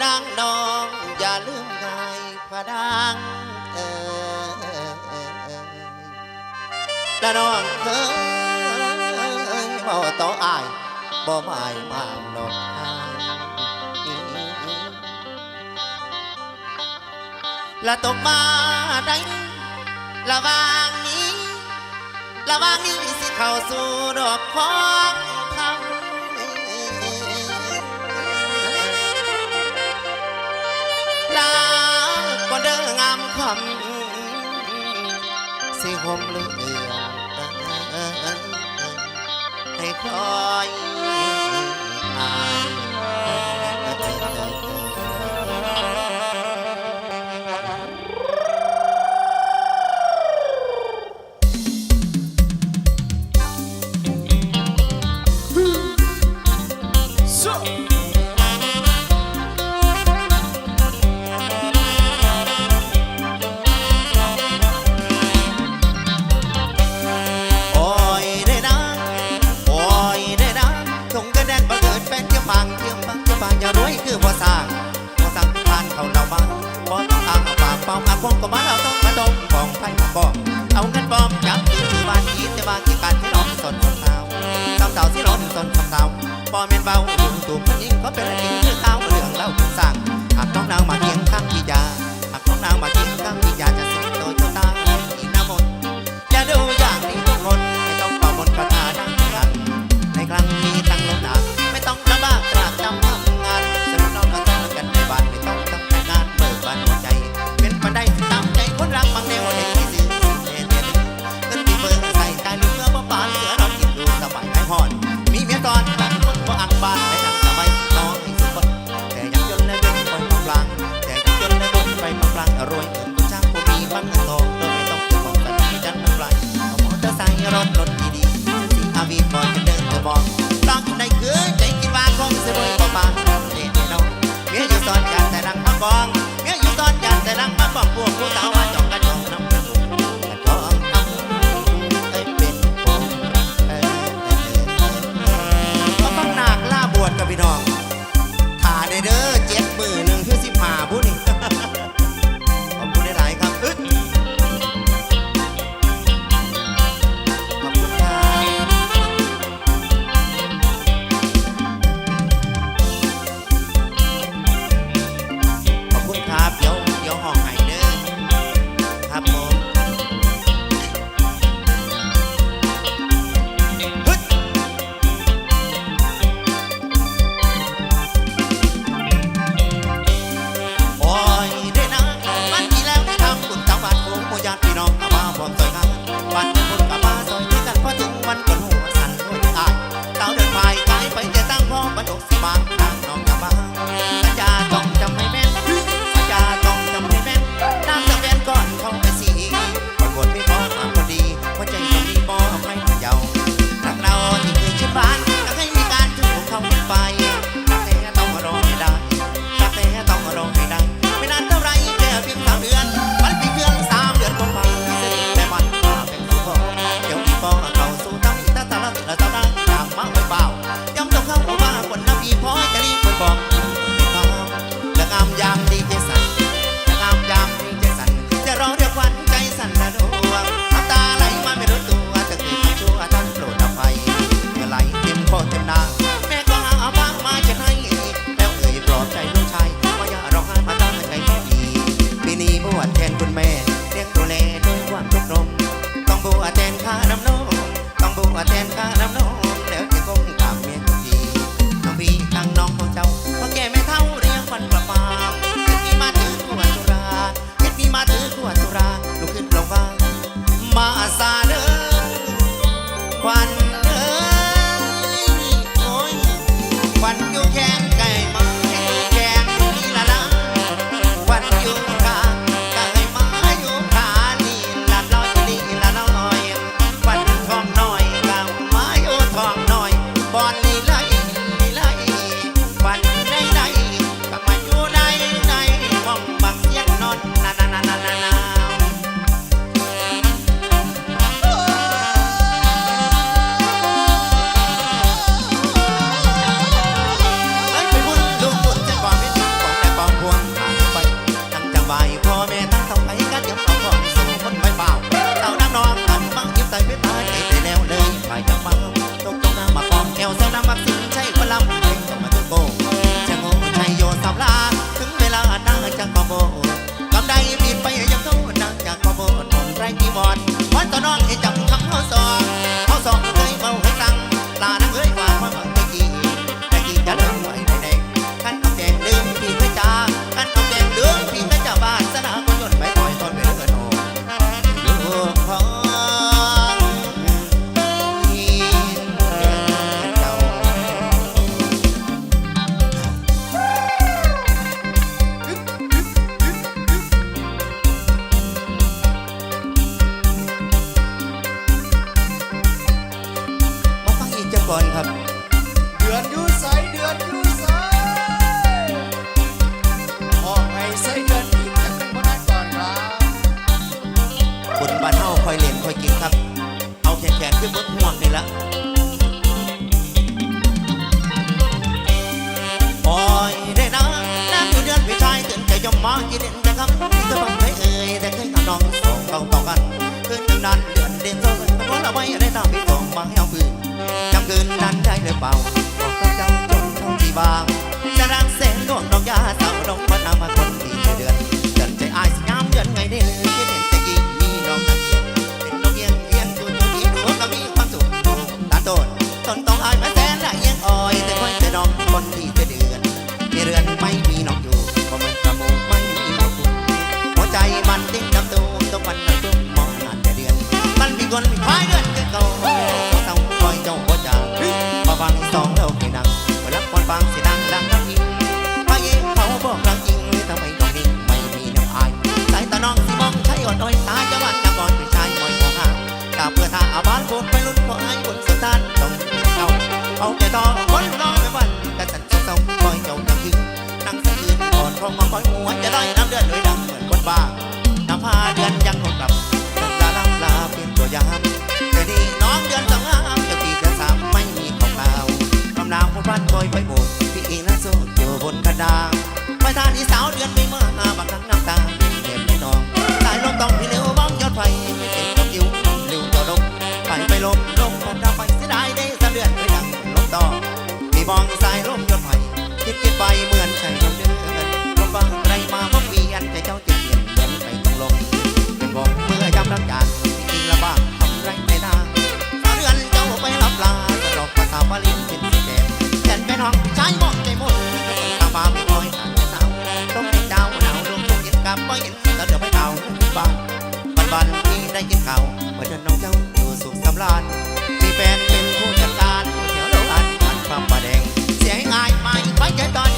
อนางน้องอย่าลืมนายพระดังเออและน้องเคยบ่ต่ออายบ่หมายมามนกทางละตกมาได้ละวางนี้ละวางนี้สิเข้าสู่ดอกคอ สิห่มเหลืองให้คอย บ่เอาเงินบอมจับกินบ้านกินแต่ว่ากินบ้านที่น้องสนคำเตาคำเตาที่น้องสนคำเตาบ่แม่นเบาตุ่มมันยิ่งก็เป็นอะไร Margaret กวนพายเดือนเก่าเอร้าคอยเจ้าบ่จากมาฟังสองแล้วพี่นังมารับคนฟังเสียดังดังนักอิงพายเขาบอกรักอิงทำไมน้องนิ่งไม่มีน้ำอายสายตาน้องสิมองใช้อ่อนด้อยตาจังหวัดนครเป็นชายมอยหัวหางกาเพื่อทาอาบ้านโคตไปลุ้นขอให้คนสุดท้านต้องเอาเอาแก่ต่อ ดาไปทานที่สาวเดือนไมื่อหาบักนังน้ำตาเก็บในนองสายลมต้องพี่เลี้ยวบ้องยอดไฟไม่เก็บต้องกิ้วเลี้ยวต่อลงไปไปลมลมผมดาไปเสียดายได้สะเดือนไปดังลมต่อมีบ้องสายลมยอดไฟคิดคิดไปเหมือนใคร ได้กินเก่าเมื่อเดินน้องเจ้าอยู่สุขสำราญมีแฟนเป็นผู้จัดการแถวโลกอันอันความประแดงเสียง่ายไม่ค่อยจะตอน